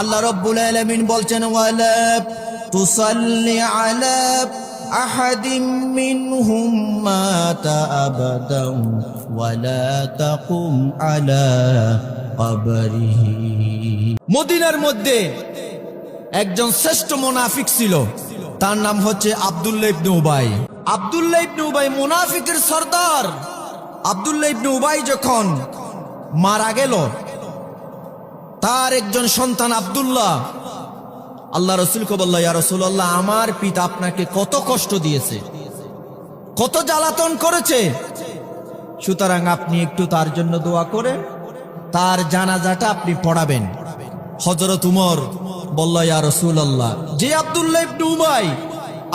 আল্লাহ রব্বুল আলামিন বলছেন ওয়ালা তুসাল্লি আলা আহাদিম মিনহুম মাতা আবাদাম ওয়ালা তাকুম আলা কবরিহি। মদিনার মধ্যে একজন শ্রেষ্ঠ মোনাফিক ছিল, তার নাম হচ্ছে আব্দুল্লাহ ইবনে উবাই। আব্দুল্লাহ ইবনে উবাই মোনাফিকের সর্দার। আব্দুল্লাহ ইবনে উবাই যখন মারা গেল তার একজন সন্তান আব্দুল্লাহ। আল্লাহ রসুলকে বলল, ইয়া রসুল্লাহ আমার পিতা আপনাকে কত কষ্ট দিয়েছে, কত জ্বালাতন করেছে। সুতরাং আপনি একটু তার জন্য দোয়া করে তার জানাজাটা আপনি পড়াবেন। হজরত উমর বলল, ইয়া রসুল্লাহ যে আব্দুল্লাহ ইবনে উমাই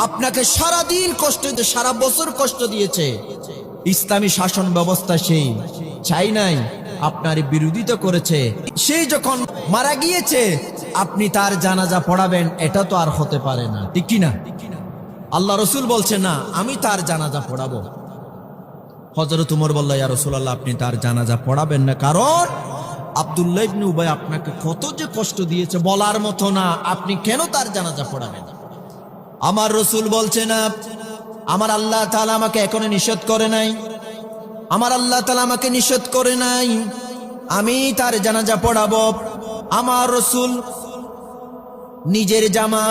আপনাকে সারা দিন কষ্ট সারা বছর কষ্ট দিয়েছে। ইসলামী শাসন ব্যবস্থা সেই, চাই নাই, আপনার বিরোধিতা করেছে। সেই যখন মারা গিয়েছে, আপনি তার জানাজা পড়াবেন, এটা তো আর হতে পারে না। ঠিক কি না? আল্লাহ রসুল বলছে না, আমি তার জানাজা পড়াবো। হজরত উমর বলল, ইয়া রসুল্লাহ আপনি তার জানাজা পড়াবেন না। কারণ আব্দুল্লাহ ইবনে উবাই আপনাকে কত যে কষ্ট দিয়েছে, বলার মতো না। আপনি কেন তার জানাজা পড়াবেন? আমার রসুল বলছে, না, আমার আল্লাহ তাআলা আমাকে এখনও নিষেধ করে নাই। আমার আল্লাহ তাআলা আমাকে নিষেধ করে নাই। আমি তার জানাজা পড়াবো। আমার রসুল নিজের জামা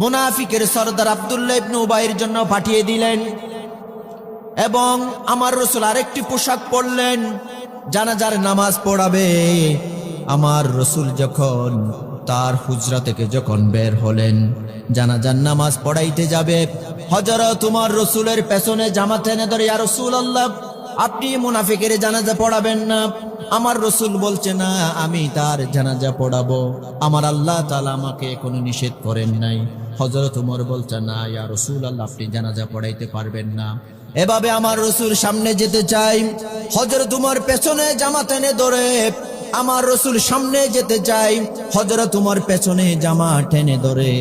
মুনাফিকের সর্দার আব্দুল্লাহ ইবনে উবাইয়ের জন্য পাঠিয়ে দিলেন এবং আমার রসুল আরেকটি পোশাক পরলেন, জানাজার নামাজ পড়াবে। আমার রসুল যখন তার হুজরা থেকে যখন বের হলেন, জানাজার নামাজ পড়াইতে যাবে। হজরত তোমার রসুলের পেছনে জামা টেনে ধরে, ইয়া রসুল আল্লাহ আপনি মুনাফিকের জানাজা পড়াবেন না। আমার রসুল বলছে, না, আমি তার জানাজা পড়াবো। আমার আল্লাহ তাআলা আমাকে কোনো নিষেধ করেন নাই। হজরত উমর বলছে, না, ইয়া রসুল আল্লাহ আপনি জানাজা পড়াইতে পারবেন না। এভাবে আমার রসুল সামনে যেতে চাই। হজরত উমর পেছনে জামা টেনে ধরে, আমার রসুল সামনে যেতে চাই। হজরত উমর পেছনে জামা টেনে ধরে,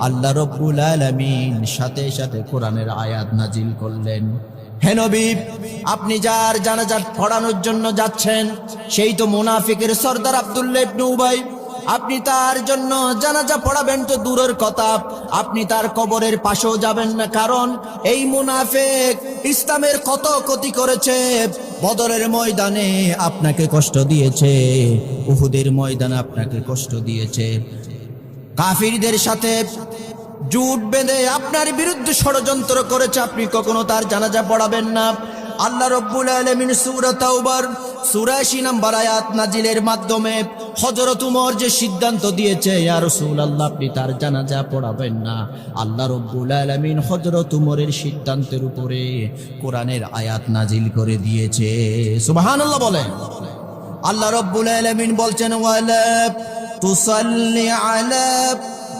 আল্লাহ রব্বুল আলামিন সাথে সাথে কোরআনের আয়াত নাজিল করলেন। হে নবী, আপনি যার জানাজার পড়ানোর জন্য যাচ্ছেন, সেই তো মুনাফিকের সর্দার আব্দুল্লাহ ইবনে উবাই। আপনি তার জন্য জানাজা পড়াবেন তো দূরের কথা, আপনি তার কবরের পাশেও যাবেন না, কারণ এই মুনাফেক ইসলামের কত ক্ষতি করেছে, বদরের ময়দানে আপনাকে কষ্ট দিয়েছে, উহুদের ময়দানে আপনাকে কষ্ট দিয়েছে। কাফিরদের সাথে জুট বেঁধে আপনার বিরুদ্ধে ষড়যন্ত্র করেছে, আপনি কখনো তার জানাজা পড়াবেন না। আল্লাহ রব্বুল আলমিন সুরা তাওবার সুরাশি নাম্বার আয়াত নাজিলের মাধ্যমে হজরত উমর যে সিদ্ধান্ত দিয়েছে, ইয়া রাসূলুল্লাহ, আপনি তার জানাজা পড়াবেন না। আল্লাহ রব্বুল আলামিন হজরত উমরের সিদ্ধান্তের উপরে কোরআনের আয়াত নাজিল করে দিয়েছে। সুবহানাল্লাহ বলেন। আল্লাহ রব্বুল আলামিন বলছেন, ওয়ালা তুসাল্লি আলা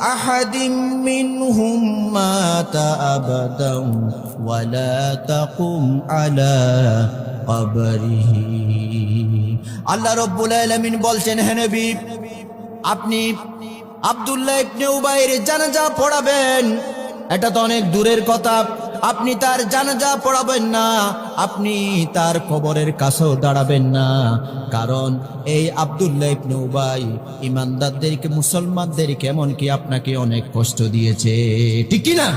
আহাদিম মিনহুম মাতা আবাদাম ওয়ালা তাকুম আলা কবরিহি আল্লাহ রব্বুল আলামিন বলছেন, হে নবী, আপনি আব্দুল্লাহ ইবনে উবাইয়ের জানাজা পড়াবেন। এটা তো অনেক দূরের কথা। আপনি তার জানাজা পড়াবেন না, আপনি তার কবরের কাছেও দাঁড়াবেন না। কারণ এই আবদুল্লাহ ইবনে উবাই ইমানদারদেরকে, মুসলমানদেরকে এমনকি আপনাকে অনেক কষ্ট দিয়েছে। ঠিক কি না